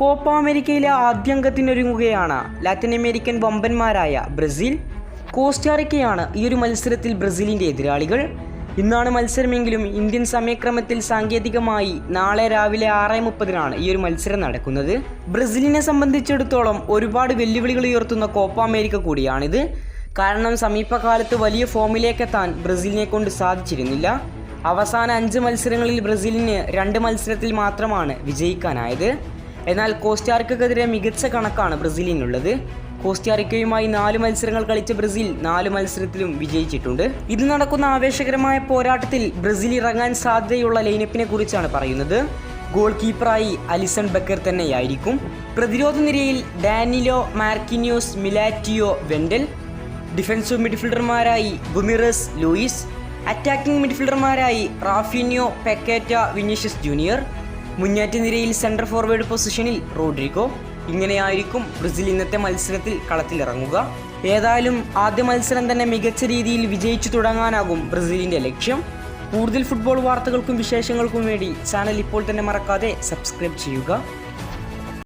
Copa അമേരിക്കയിലെ ആദ്യംഗത്തിനൊരുങ്ങുകയാണ് Latin American വമ്പന്മാരായ ബ്രസീൽ കോസ്റ്റാറിക്കയാണ് ഈ ഒരു മത്സരത്തിൽ ബ്രസീലിന്റെ എതിരാളികൾ. ഇന്നാണ് മത്സരമെങ്കിലും ഇന്ത്യൻ സമയക്രമത്തിൽ സാങ്കേതികമായി നാളെ രാവിലെ ആറ് മുപ്പതിനാണ് ഈ ഒരു മത്സരം നടക്കുന്നത്. ബ്രസീലിനെ സംബന്ധിച്ചിടത്തോളം ഒരുപാട് വെല്ലുവിളികൾ ഉയർത്തുന്ന കോപ്പ അമേരിക്ക കൂടിയാണിത്. കാരണം സമീപകാലത്ത് വലിയ ഫോമിലേക്കെത്താൻ ബ്രസീലിനെ കൊണ്ട് സാധിച്ചിരുന്നില്ല. അവസാന അഞ്ച് മത്സരങ്ങളിൽ ബ്രസീലിന് രണ്ട് മത്സരത്തിൽ മാത്രമാണ് വിജയിക്കാനായത്. എന്നാൽ കോസ്റ്റാറിക്കെതിരെ മികച്ച കണക്കാണ് ബ്രസീലിനുള്ളത്. കോസ്റ്റാറിക്കയുമായി നാല് മത്സരങ്ങൾ കളിച്ച ബ്രസീൽ നാല് മത്സരത്തിലും വിജയിച്ചിട്ടുണ്ട്. ഇത് നടക്കുന്ന ആവേശകരമായ പോരാട്ടത്തിൽ ബ്രസീൽ ഇറങ്ങാൻ സാധ്യതയുള്ള ലൈനപ്പിനെ കുറിച്ചാണ് പറയുന്നത്. ഗോൾ കീപ്പറായി അലിസൺ ബക്കർ തന്നെയായിരിക്കും. പ്രതിരോധ നിരയിൽ Danilo Marquinhos Militao Wendell. Defensive മിഡ്ഫീൽഡർമാരായി Guimaraes Luiz. Attacking മിഡ്ഫീൽഡർമാരായി റാഫിനിയോ പെക്കേറ്റ വിനീഷ്യസ് ജൂനിയർ. മുന്നേറ്റ നിരയിൽ സെൻട്രൽ ഫോർവേഡ് പൊസിഷനിൽ റോഡ്രിഗോ. ഇങ്ങനെയായിരിക്കും ബ്രസീൽ ഇന്നത്തെ മത്സരത്തിൽ കളത്തിലിറങ്ങുക. ഏതായാലും ആദ്യ മത്സരം തന്നെ മികച്ച രീതിയിൽ വിജയിച്ചു തുടങ്ങാനാകും ബ്രസീലിന്റെ ലക്ഷ്യം. കൂടുതൽ ഫുട്ബോൾ വാർത്തകൾക്കും വിശേഷങ്ങൾക്കും വേണ്ടി ചാനൽ ഇപ്പോൾ തന്നെ മറക്കാതെ സബ്സ്ക്രൈബ് ചെയ്യുക.